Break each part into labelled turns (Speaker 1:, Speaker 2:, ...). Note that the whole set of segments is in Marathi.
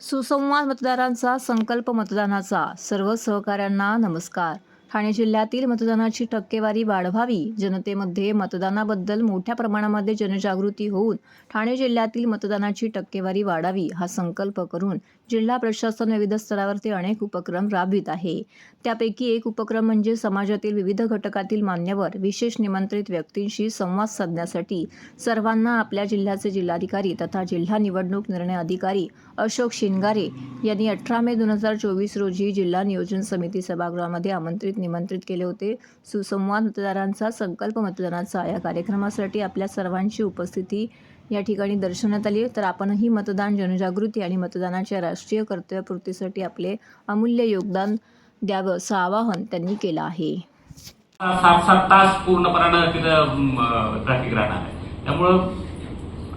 Speaker 1: सुसंवाद मतदारांचा संकल्प मतदानाचा सर्व सहकाऱ्यांना नमस्कार. ठाणे जिल्ह्यातील मतदानाची टक्केवारी वाढवावी. जनतेमध्ये मतदानाबद्दल मोठ्या प्रमाणामध्ये जनजागृती होऊन ठाणे जिल्ह्यातील मतदानाची टक्केवारी वाढावी हा संकल्प करून जिल्हा प्रशासन विविध स्तरावरती अनेक उपक्रम राबवित आहे. त्यापैकी एक उपक्रम म्हणजे समाजातील विविध घटकातील मान्यवर विशेष निमंत्रित व्यक्तींशी संवाद साधण्यासाठी सर्वांना आपल्या जिल्ह्याचे जिल्हाधिकारी तथा जिल्हा निवडणूक निर्णय अधिकारी अशोक शिंगारे यांनी अठरा मे दोन हजार चोवीस रोजी जिल्हा नियोजन समिती सभागृहामध्ये आमंत्रित निमंत्रित केले होते. सुसंवाद मतदारांचा संकल्प मतदानाचा या कार्यक्रमासाठी आपल्या सर्वांची उपस्थिती या ठिकाणी दर्शवण्यात आली तर आपणही मतदान जनजागृती आणि मतदानाच्या राष्ट्रीय कर्तव्यपूर्तीसाठी आपले अमूल्य योगदान द्यावं असं आवाहन त्यांनी केलं आहे.
Speaker 2: सात सात तास पूर्णपणानं तिथं ट्रॅफिक राहणार आहे. त्यामुळं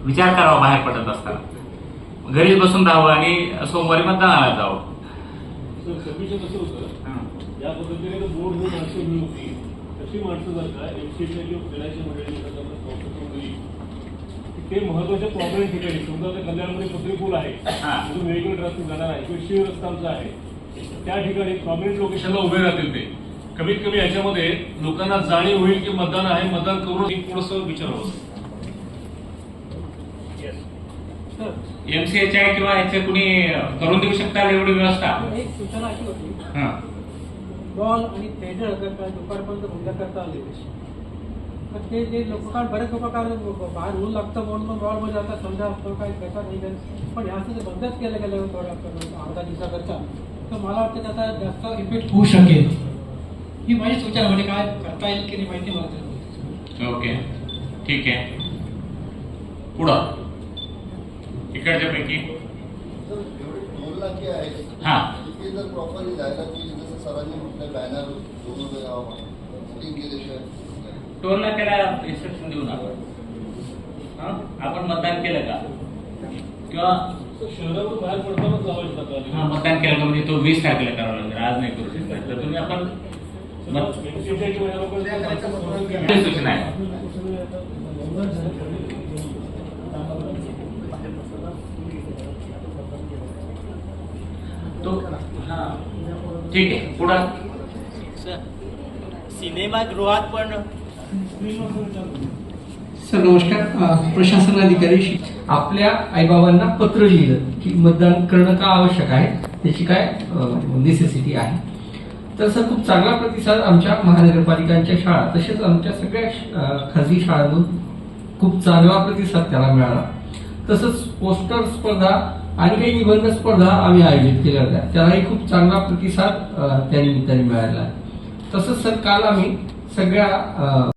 Speaker 2: विचार करावा बाहेर पडत असताना. घरीच बसून राहावं आणि सोमवारी मतदानाला जावं.
Speaker 3: या पद्धतीने बोर्ड ही माणसं उभी होती. तशी माणसं जर का एमसीच्या किंवा खेळाच्या मंडळी एखाद्याला संस्था करून दिली की ते महत्त्वाच्या प्रॉब्लेम ठिकाणी समजा आता कल्याणमध्ये पत्री पूल आहे
Speaker 2: हा.
Speaker 3: तिथून व्हेकल ट्रॅफिक जाणार आहे किंवा शिव रस्ता आमचा आहे त्या ठिकाणी प्रॉब्लेम लोकेशनला उभे राहतील ते. कमीत कमी याच्यामध्ये लोकांना जाणीव होईल की मतदान आहे मतदान करून थोडंसं विचारावं
Speaker 2: एमसीएच्या किंवा याचे कुणी करून देऊ शकता एवढी व्यवस्था?
Speaker 4: एक सूचना अशी होती.
Speaker 2: हा
Speaker 4: बॉल आणि थेटर जर का दुपारपर्यंत बंद करता आले. तर ते जे लोक कारण बरेच लोक काय बाहेर ऊन लागतं म्हणून मग बॉलमध्ये जातात समजा तो काही त्याचा नाही काही पण ह्याचं जे बंदच केलं गेलं थोडं अर्धा दिवसाकरता. तर मला वाटतं त्याचा जास्त इफेक्ट होऊ शकेल. ही माझी सूचना म्हणजे काय करता येईल की नाही माहिती मला.
Speaker 2: ओके. ठीक आहे. पुढं. इकडच्या पैकी.
Speaker 5: सर
Speaker 2: हा
Speaker 5: तिथे जर प्रॉपरली जायला की जसं सरांनी म्हटलं बॅनर दोन उभे राहावं सेटिंग केल्याशिवाय
Speaker 2: टोल नाक्याला इन्स्ट्रक्शन देऊ नका हा? आपण मतदान केलं का किंवा
Speaker 3: शहरातून बाहेर पडतानाच लावायचं
Speaker 2: हा, मतदान केलं का म्हणजे तो वीस तारखेला करावा लागेल आज नाही करू? शकत तर तुम्ही आपण सूचना आहे तो हा. ठीक आहे. पुढं.
Speaker 6: सिनेमागृहात पण
Speaker 7: सर नमस्कार. प्रशासन अधिकारी आपल्या आईबाबांना पत्र लिहिलं की मतदान करणं का आवश्यक आहे त्याची काय नेसेसिटी आहे. तर सर खूप चांगला प्रतिसाद आमच्या महानगरपालिकांच्या शाळा तसेच आमच्या सगळ्या खाजगी शाळांमधून खूप चांगला प्रतिसाद त्याला मिळाला. तसंच पोस्टर स्पर्धा आणि काही निबंध स्पर्धा आम्ही आयोजित केल्या होत्या. त्यालाही खूप चांगला प्रतिसाद त्या निमित्ताने मिळाला आहे. तसंच सर काल आम्ही सगळ्या